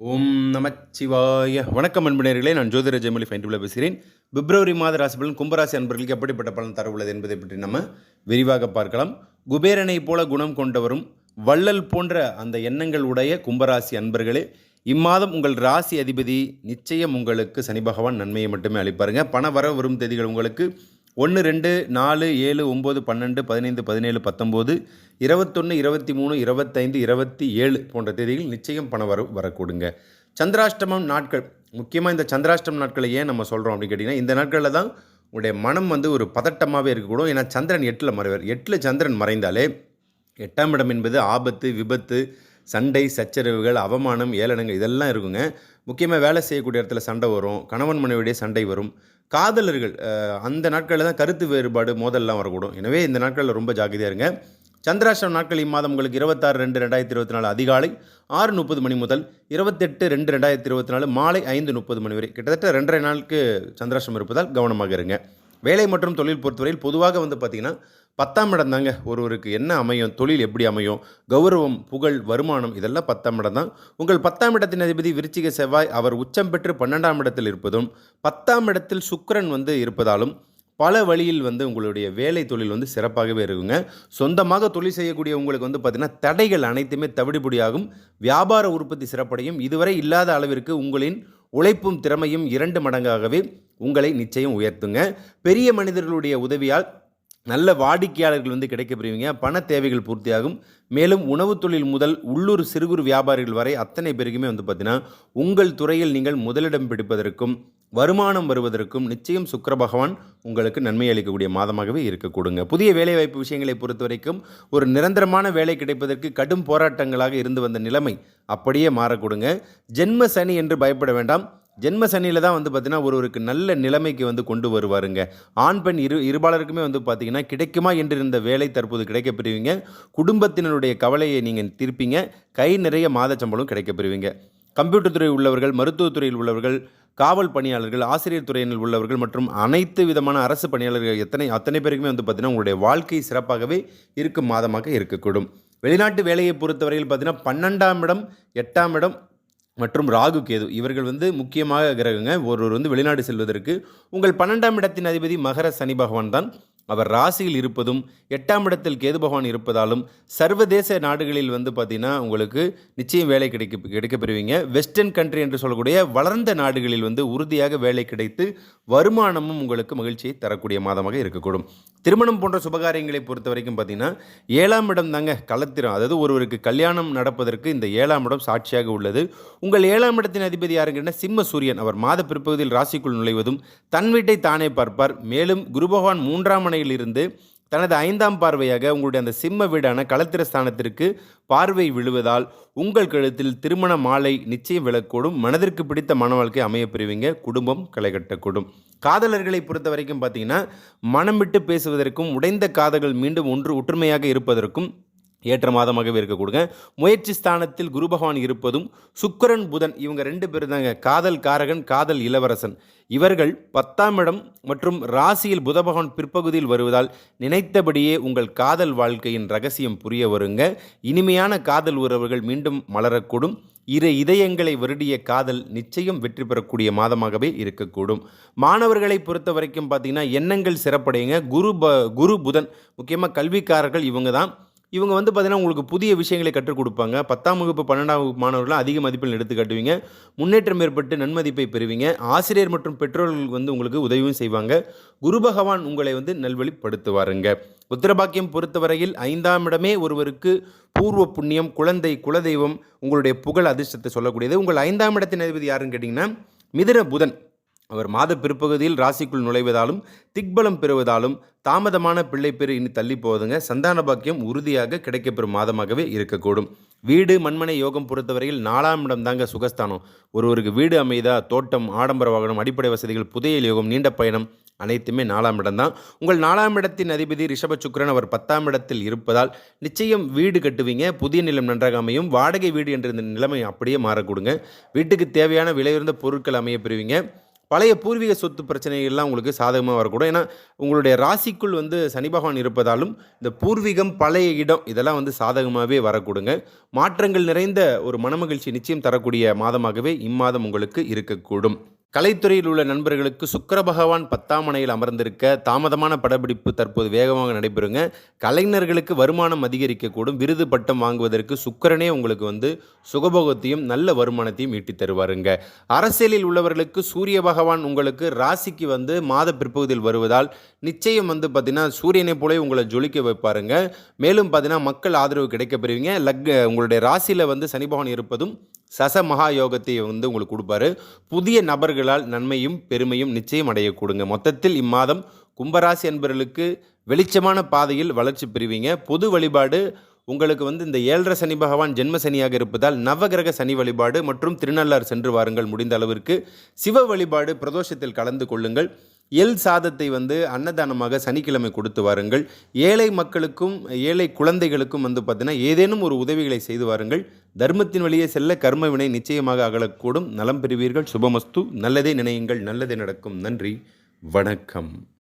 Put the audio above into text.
ஓம் நமச்சிவாய வணக்கம் அன்புநேர்களே நான் ஜோதிர ஜெயமொழி ஃபைண்டில் பேசுகிறேன். பிப்ரவரி மாத ராசிபலன் கும்பராசி அன்பர்களுக்கு எப்படிப்பட்ட பலன் தர உள்ளது என்பதை பற்றி நம்ம விரிவாக பார்க்கலாம். குபேரனை போல குணம் கொண்டவரும் வள்ளல் போன்ற அந்த எண்ணங்கள் உடைய கும்பராசி அன்பர்களே இம்மாதம் உங்கள் ராசி அதிபதி நிச்சயம் உங்களுக்கு சனி பகவான் நன்மையை மட்டுமே அளிப்பாருங்க. பண வர வரும் தேதிகள் உங்களுக்கு ஒன்று ரெண்டு நாலு ஏழு ஒம்பது பன்னெண்டு பதினைந்து பதினேழு பத்தொம்போது இருபத்தொன்று இருபத்தி மூணு இருபத்தைந்து இருபத்தி ஏழு போன்ற தேதிகள் நிச்சயம் பணம் வர வரக்கூடுங்க. சந்திராஷ்டமம் நாட்கள். முக்கியமாக இந்த சந்திராஷ்டமம் நாட்களை ஏன் நம்ம சொல்கிறோம் அப்படின்னு கேட்டிங்கன்னா இந்த நாட்களில் தான் உங்களுடைய மனம் வந்து ஒரு பதட்டமாகவே இருக்கக்கூடும். ஏன்னா சந்திரன் எட்டில் மறைவார். எட்டில் சந்திரன் மறைந்தாலே எட்டாம் இடம் என்பது ஆபத்து விபத்து சண்டை சச்சரவுகள் அவமானம் ஏளனங்கள் இதெல்லாம் இருக்குங்க. முக்கியமாக வேலை செய்யக்கூடிய இடத்துல சண்டை வரும். கணவன் மனைவியுடைய சண்டை வரும். காதலர்கள் அந்த நாட்களில் தான் கருத்து வேறுபாடு மோதல்லாம் வரக்கூடும். எனவே இந்த நாட்களில் ரொம்ப ஜாக்கிரதையாக இருங்க. சந்திராஷ்டம் நாட்கள் இம்மாதம் உங்களுக்கு இருபத்தாறு ரெண்டு ரெண்டாயிரத்தி இருபத்தி நாலு அதிகாலை ஆறு முப்பது மணி முதல் இருபத்தெட்டு ரெண்டு ரெண்டாயிரத்தி இருபத்தி நாலு மாலை ஐந்து முப்பது மணி வரை. கிட்டத்தட்ட ரெண்டரை நாளுக்கு சந்திராஷ்டம் இருப்பதால் கவனமாக இருங்க. வேலை மற்றும் தொழில் பொறுத்தவரையில் பொதுவாக வந்து பார்த்திங்கன்னா பத்தாம் இடம் தாங்க. ஒருவருக்கு என்ன அமையும் தொழில் எப்படி அமையும் கௌரவம் புகழ் வருமானம் இதெல்லாம் பத்தாம் இடம் தான். உங்கள் பத்தாம் இடத்தின் அதிபதி விருச்சிக செவ்வாய் அவர் உச்சம் பெற்று பன்னெண்டாம் இடத்தில் இருப்பதும் பத்தாம் இடத்தில் சுக்கரன் வந்து இருப்பதாலும் பல வழியில் வந்து உங்களுடைய வேலை தொழில் வந்து சிறப்பாகவே இருக்குங்க. சொந்தமாக தொழில் செய்யக்கூடிய உங்களுக்கு வந்து பார்த்திங்கன்னா தடைகள் அனைத்துமே தவிடுபடியாகும் வியாபார உற்பத்தி சிறப்படையும். இதுவரை இல்லாத அளவிற்கு உங்களின் உழைப்பும் திறமையும் இரண்டு மடங்காகவே உங்களை நிச்சயம் உயர்த்துங்க. பெரிய மனிதர்களுடைய உதவியால் நல்ல வாடிக்கையாளர்கள் வந்து கிடைக்கப்பெறுவீங்க. பண தேவைகள் பூர்த்தியாகும். மேலும் உணவுத் தொழில் முதல் உள்ளூர் சிறு குறு வியாபாரிகள் வரை அத்தனை பேருக்குமே வந்து பார்த்தீங்கன்னா உங்கள் துறையில் நீங்கள் முதலிடம் பிடிப்பதற்கும் வருமானம் வருவதற்கும் நிச்சயம் சுக்கர பகவான் உங்களுக்கு நன்மை அளிக்கக்கூடிய மாதமாகவே இருக்கக்கூடுங்க. புதிய வேலைவாய்ப்பு விஷயங்களை பொறுத்த வரைக்கும் ஒரு நிரந்தரமான வேலை கிடைப்பதற்கு கடும் போராட்டங்களாக இருந்து வந்த நிலைமை அப்படியே மாறக்கூடுங்க. ஜென்ம சனி என்று பயப்பட வேண்டாம். ஜென்ம சனியில் தான் வந்து பார்த்திங்கன்னா ஒருவருக்கு நல்ல நிலைமைக்கு வந்து கொண்டு வருவாருங்க. ஆண் பெண் இரு இருபாலருக்குமே வந்து பார்த்தீங்கன்னா கிடைக்குமா என்று இருந்த வேலை தற்போது கிடைக்கப்பெறுவீங்க. குடும்பத்தினருடைய கவலையை நீங்கள் திருப்பிங்க. கை நிறைய மாத சம்பளம் கிடைக்கப்பெறுவீங்க. கம்ப்யூட்டர் துறை உள்ளவர்கள் மருத்துவத்துறையில் உள்ளவர்கள் காவல் பணியாளர்கள் ஆசிரியர் துறையினர் உள்ளவர்கள் மற்றும் அனைத்து விதமான அரசு பணியாளர்கள் எத்தனை அத்தனை பேருக்குமே வந்து பார்த்திங்கன்னா உங்களுடைய வாழ்க்கை சிறப்பாகவே இருக்கும் மாதமாக இருக்கக்கூடும். வெளிநாட்டு வேலையை பொறுத்தவரையில் பார்த்தீங்கன்னா பன்னெண்டாம் இடம் எட்டாம் இடம் மற்றும் ராகு கேது. இவர்கள் வந்து முக்கியமாக கிரகங்க. ஒருவர் வந்து வெளிநாடு செல்வதற்கு. உங்கள் பன்னெண்டாம் இடத்தின் அதிபதி மகர சனி பகவான் தான். அவர் ராசியில் இருப்பதும் எட்டாம் இடத்தில் கேது பகவான் இருப்பதாலும் சர்வதேச நாடுகளில் வந்து பார்த்தீங்கன்னா உங்களுக்கு நிச்சயம் வேலை கிடைக்க கிடைக்கப்பெறுவீங்க வெஸ்டர்ன் கண்ட்ரி என்று சொல்லக்கூடிய வளர்ந்த நாடுகளில் வந்து உறுதியாக வேலை கிடைத்து வருமானமும் உங்களுக்கு மகிழ்ச்சியை தரக்கூடிய மாதமாக இருக்கக்கூடும். திருமணம் போன்ற சுபகாரியங்களை பொறுத்த வரைக்கும் பார்த்தீங்கன்னா ஏழாம் இடம் தாங்க களத்திரம். அதாவது ஒருவருக்கு கல்யாணம் நடப்பதற்கு இந்த ஏழாம் இடம் சாட்சியாக உள்ளது. உங்கள் ஏழாம் இடத்தின் அதிபதி யாருங்கன்னா சிம்ம சூரியன். அவர் மாத பிற்பகுதியில் ராசிக்குள் நுழைவதும் தன் வீட்டை தானே பார்ப்பார். மேலும் குரு பகவான் மூன்றாம் மனையில் இருந்து தனது ஐந்தாம் பார்வையாக உங்களுடைய அந்த சிம்ம வீடான களத்திர ஸ்தானத்திற்கு பார்வை விழுவதால் உங்கள் கழுத்தில் திருமண மாலை நிச்சயம் விழக்கூடும். மனதிற்கு பிடித்த மன வாழ்க்கை அமைய பெறுவீங்க. குடும்பம் களை கட்டக்கூடும் காதலர்களை பொறுத்த வரைக்கும் பார்த்தீங்கன்னா மனம் விட்டு பேசுவதற்கும் உடைந்த காதல்கள் மீண்டும் ஒன்று ஒற்றுமையாக இருப்பதற்கும் ஏற்ற மாதமாகவே இருக்கக்கூடுங்க முயற்சி ஸ்தானத்தில் குரு பகவான் இருப்பதும் சுக்கரன் புதன் இவங்க ரெண்டு பேரும் தாங்க. காதல் காரகன் காதல் இளவரசன். இவர்கள் பத்தாம் இடம் மற்றும் ராசியில் புத பகவான் பிற்பகுதியில் வருவதால் நினைத்தபடியே உங்கள் காதல் வாழ்க்கையின் ரகசியம் புரிய வருங்க. இனிமையான காதல் உறவுகள் மீண்டும் மலரக்கூடும். இரு இதயங்களை வருடிய காதல் நிச்சயம் வெற்றி பெறக்கூடிய மாதமாகவே இருக்கக்கூடும். மாணவர்களை பொறுத்த வரைக்கும் பார்த்தீங்கன்னா எண்ணங்கள் சிறப்படையுங்க. குரு ப குரு புதன் முக்கியமாக கல்விக்காரர்கள் இவங்க தான். இவங்க வந்து பார்த்திங்கன்னா உங்களுக்கு புதிய விஷயங்களை கற்றுக் கொடுப்பாங்க. பத்தாம் வகுப்பு பன்னெண்டாம் வகுப்பு மாணவர்கள் அதிக மதிப்பெண் எடுத்து காட்டுவீங்க. முன்னேற்றம் ஏற்பட்டு நன்மதிப்பை பெறுவீங்க. ஆசிரியர் மற்றும் பெற்றோர்கள் வந்து உங்களுக்கு உதவியும் செய்வாங்க. குரு பகவான் உங்களை வந்து நல்வழிப்படுத்துவாருங்க. உத்திரபாக்கியம் பொறுத்தவரையில் ஐந்தாம் இடமே ஒருவருக்கு பூர்வ புண்ணியம் குழந்தை குலதெய்வம் உங்களுடைய புகழ் அதிர்ஷ்டத்தை சொல்லக்கூடியது. உங்கள் ஐந்தாம் இடத்தின் அதிபதி யாருன்னு கேட்டிங்கன்னா மிதுன புதன். அவர் மாத பிற்பகுதியில் ராசிக்குள் நுழைவதாலும் திக்பலம் பெறுவதாலும் தாமதமான பிள்ளை இனி தள்ளி போவதுங்க. சந்தான பாக்கியம் உறுதியாக கிடைக்கப்பெறும் மாதமாகவே இருக்கக்கூடும். வீடு மண்மனை யோகம் பொறுத்தவரையில் நாலாம் இடம் தாங்க சுகஸ்தானம். ஒருவருக்கு வீடு அமைதா தோட்டம் ஆடம்பர வாகனம் அடிப்படை வசதிகள் புதையல் யோகம் நீண்ட பயணம் அனைத்துமே நாலாம் இடம்தான். உங்கள் நாலாம் இடத்தின் அதிபதி ரிஷப சுக்கரன் அவர் பத்தாம் இடத்தில் இருப்பதால் நிச்சயம் வீடு கட்டுவீங்க. புதிய நிலம் நன்றாக அமையும். வாடகை வீடு என்ற இந்த நிலைமை அப்படியே மாறக்கூடுங்க. வீட்டுக்கு தேவையான விலையுயர்ந்த பொருட்கள் அமைய பெறுவீங்க. பழைய பூர்வீக சொத்து பிரச்சனைகள்லாம் உங்களுக்கு சாதகமாக வரக்கூடும். ஏன்னா உங்களுடைய ராசிக்குள் வந்து சனி பகவான் இருப்பதாலும் இந்த பூர்வீகம் பழைய இடம் இதெல்லாம் வந்து சாதகமாகவே வரக்கூடுங்க. மாற்றங்கள் நிறைந்த ஒரு மனமகிழ்ச்சி நிச்சயம் தரக்கூடிய மாதமாகவே இம்மாதம் உங்களுக்கு இருக்கக்கூடும். கலைத்துறையில் உள்ள நண்பர்களுக்கு சுக்கர பகவான் பத்தாம் மனையில் அமர்ந்திருக்க தாமதமான படப்பிடிப்பு தற்போது வேகமாக நடைபெறுங்க. கலைஞர்களுக்கு வருமானம் அதிகரிக்கக்கூடும். விருது பட்டம் வாங்குவதற்கு சுக்கரனே உங்களுக்கு வந்து சுகபோகத்தையும் நல்ல வருமானத்தையும் ஈட்டி தருவாருங்க. அரசியலில் உள்ளவர்களுக்கு சூரிய பகவான் உங்களுக்கு ராசிக்கு வந்து மாத பிற்பகுதியில் வருவதால் நிச்சயம் வந்து பார்த்தீங்கன்னா சூரியனை போலே உங்களை ஜொலிக்க வைப்பாருங்க. மேலும் பார்த்தீங்கன்னா மக்கள் ஆதரவு கிடைக்கப்பெறுவீங்க லக் உங்களுடைய ராசியில் வந்து சனி பகவான் இருப்பதும் சச மகா யோகத்தை வந்து உங்களுக்கு கொடுப்பாரு. புதிய நபர்களால் நன்மையும் பெருமையும் நிச்சயம் அடையக்கூடுங்க மொத்தத்தில் இம்மாதம் கும்பராசி என்பவர்களுக்கு வெளிச்சமான பாதையில் வளர்ச்சி பெறுவீங்க. பொது வழிபாடு உங்களுக்கு வந்து இந்த ஏழரை சனி பகவான் ஜென்ம சனியாக இருப்பதால் நவகிரக சனி வழிபாடு மற்றும் திருநள்ளார் சென்று வாருங்கள் முடிந்த அளவிற்கு. சிவ வழிபாடு பிரதோஷத்தில் கலந்து கொள்ளுங்கள். எல் சாதத்தை வந்து அன்னதானமாக சனிக்கிழமை கொடுத்து வாருங்கள். ஏழை மக்களுக்கும் ஏழை குழந்தைகளுக்கும் வந்து பார்த்தீங்கன்னா ஏதேனும் ஒரு உதவிகளை செய்து வாருங்கள். தர்மத்தின் வழியே செல்ல கர்ம வினை நிச்சயமாக அகலக்கூடும். நலம் பெறுவீர்கள். சுபமஸ்து. நல்லதே நினையுங்கள். நல்லதே நடக்கும். நன்றி. வணக்கம்.